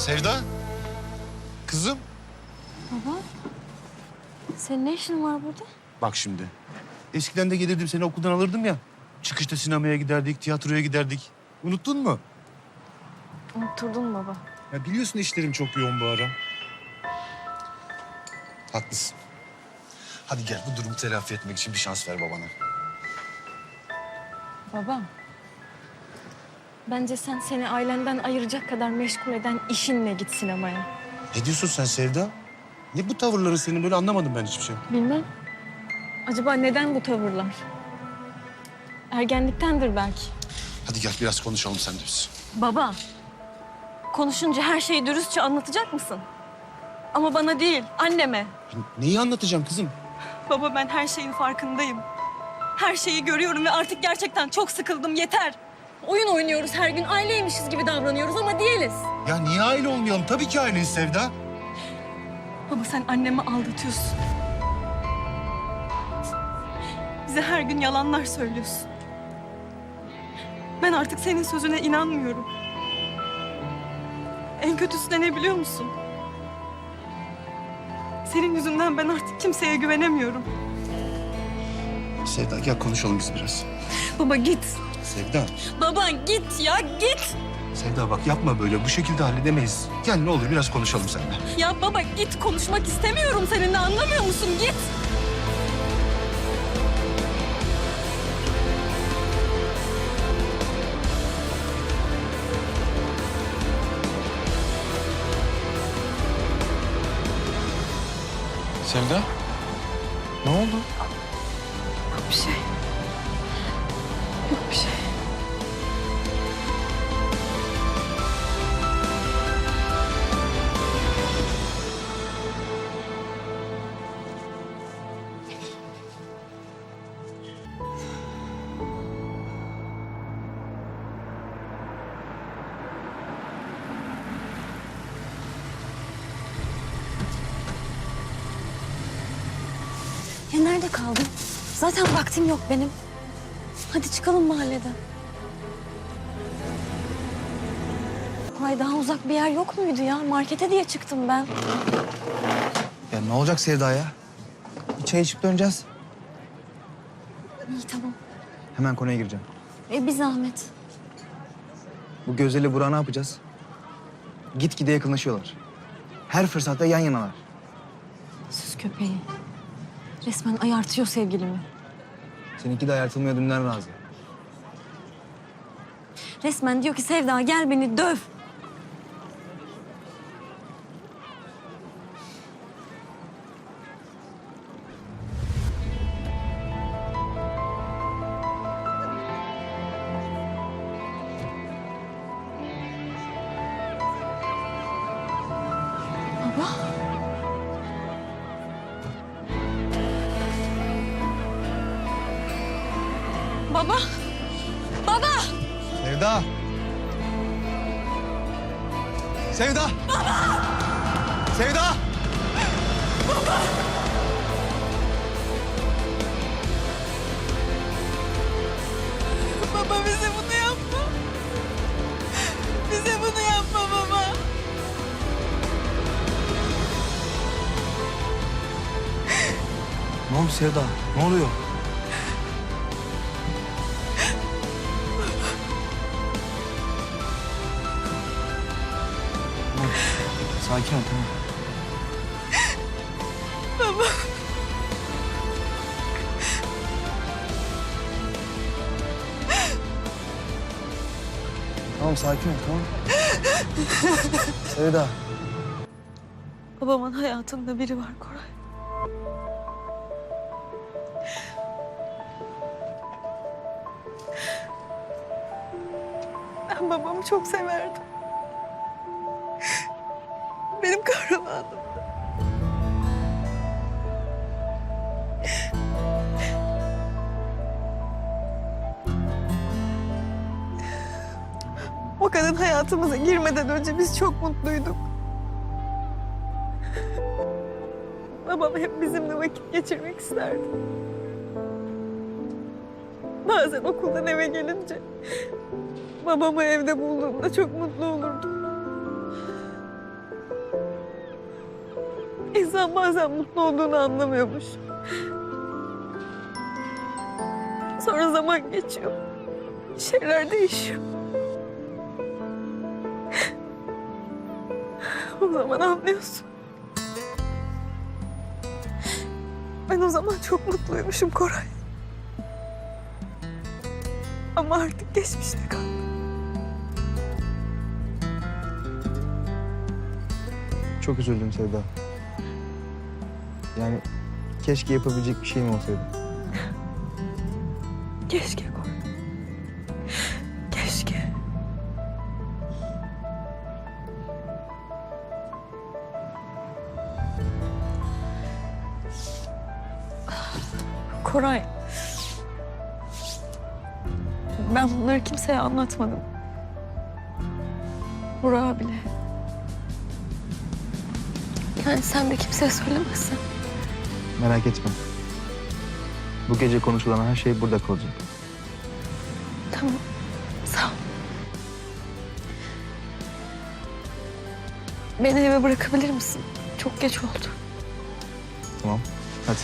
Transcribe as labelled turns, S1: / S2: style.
S1: Sevda. Kızım.
S2: Baba. Senin ne işin var burada?
S1: Bak şimdi. Eskiden de gelirdim seni okuldan alırdım ya. Çıkışta sinemaya giderdik, tiyatroya giderdik. Unuttun mu?
S2: Unutturdun baba.
S1: Ya biliyorsun işlerim çok yoğun bu ara. Haklısın. Hadi gel bu durumu telafi etmek için bir şans ver babana.
S2: Baba. Bence sen seni ailenden ayıracak kadar meşgul eden işinle git sinemaya.
S1: Ne diyorsun sen Sevda? Ne bu tavırların senin böyle anlamadım ben hiçbir şey.
S2: Bilmem. Acaba neden bu tavırlar? Ergenliktendir belki.
S1: Hadi gel biraz konuşalım sen de biz.
S2: Baba. Konuşunca her şeyi dürüstçe anlatacak mısın? Ama bana değil, anneme.
S1: Neyi anlatacağım kızım?
S2: Baba ben her şeyin farkındayım. Her şeyi görüyorum ve artık gerçekten çok sıkıldım. Yeter. Oyun oynuyoruz her gün. Aileymişiz gibi davranıyoruz ama değiliz.
S1: Ya niye aile olmayalım? Tabii ki aileyiz Sevda.
S2: Baba sen annemi aldatıyorsun. Bize her gün yalanlar söylüyorsun. Ben artık senin sözüne inanmıyorum. En kötüsü de ne biliyor musun? Senin yüzünden ben artık kimseye güvenemiyorum.
S1: Sevda gel konuşalım biz biraz.
S2: Baba git.
S1: Sevda.
S2: Baba git ya git.
S1: Sevda bak yapma böyle. Bu şekilde halledemeyiz. Gel ne olur biraz konuşalım seninle.
S2: Ya baba git konuşmak istemiyorum seninle anlamıyor musun? Git.
S3: Sevda? Ne oldu?
S2: Bir şey. Yok bir şey. Ya nerede kaldın? Zaten vaktim yok benim. Hadi çıkalım mahalleden. Ay daha uzak bir yer yok muydu ya? Markete diye çıktım ben.
S3: Ya ne olacak Sevda ya? Bir çay içip döneceğiz.
S2: İyi tamam.
S3: Hemen konuya gireceğim.
S2: E bir zahmet.
S3: Bu Gözde'yle Burak'ı ne yapacağız? Gitgide yakınlaşıyorlar. Her fırsatta yan yanalar.
S2: Sus köpeği. Resmen ayartıyor sevgilimi.
S3: Seninki de ayartılmaya dünden razı.
S2: Resmen diyor ki Sevda gel beni döv. Baba. Baba.
S3: Sevda! Sevda! Baba! Sevda!
S2: Baba bize bunu yapma. Bize bunu yapma baba.
S3: Ne oldu Sevda? Ne oluyor? Sakin ol tamam. Tamam sakin ol tamam. Sevda.
S2: Babamın hayatında biri var Koray. Ben babamı çok severdim. Benim kahramanım. O kadın hayatımıza girmeden önce biz çok mutluyduk. Babam hep bizimle vakit geçirmek isterdi. Bazen okuldan eve gelince babamı evde bulduğumda çok mutlu olurdum. İnsan bazen mutlu olduğunu anlamıyormuş. Sonra zaman geçiyor. Şeyler değişiyor. O zaman anlıyorsun. Ben o zaman çok mutluymuşum Koray. Ama artık geçmişte kaldı.
S3: Çok üzüldüm Sevda. Yani keşke yapabilecek bir şeyim olsaydı.
S2: Keşke Koray. Keşke. Koray. Ben bunları kimseye anlatmadım. Burak'a bile. Yani sen de kimseye söylemezsen.
S3: Merak etme. Bu gece konuşulan her şey burada kalacak.
S2: Tamam. Sağ ol. Beni eve bırakabilir misin? Çok geç oldu.
S3: Tamam. Hadi.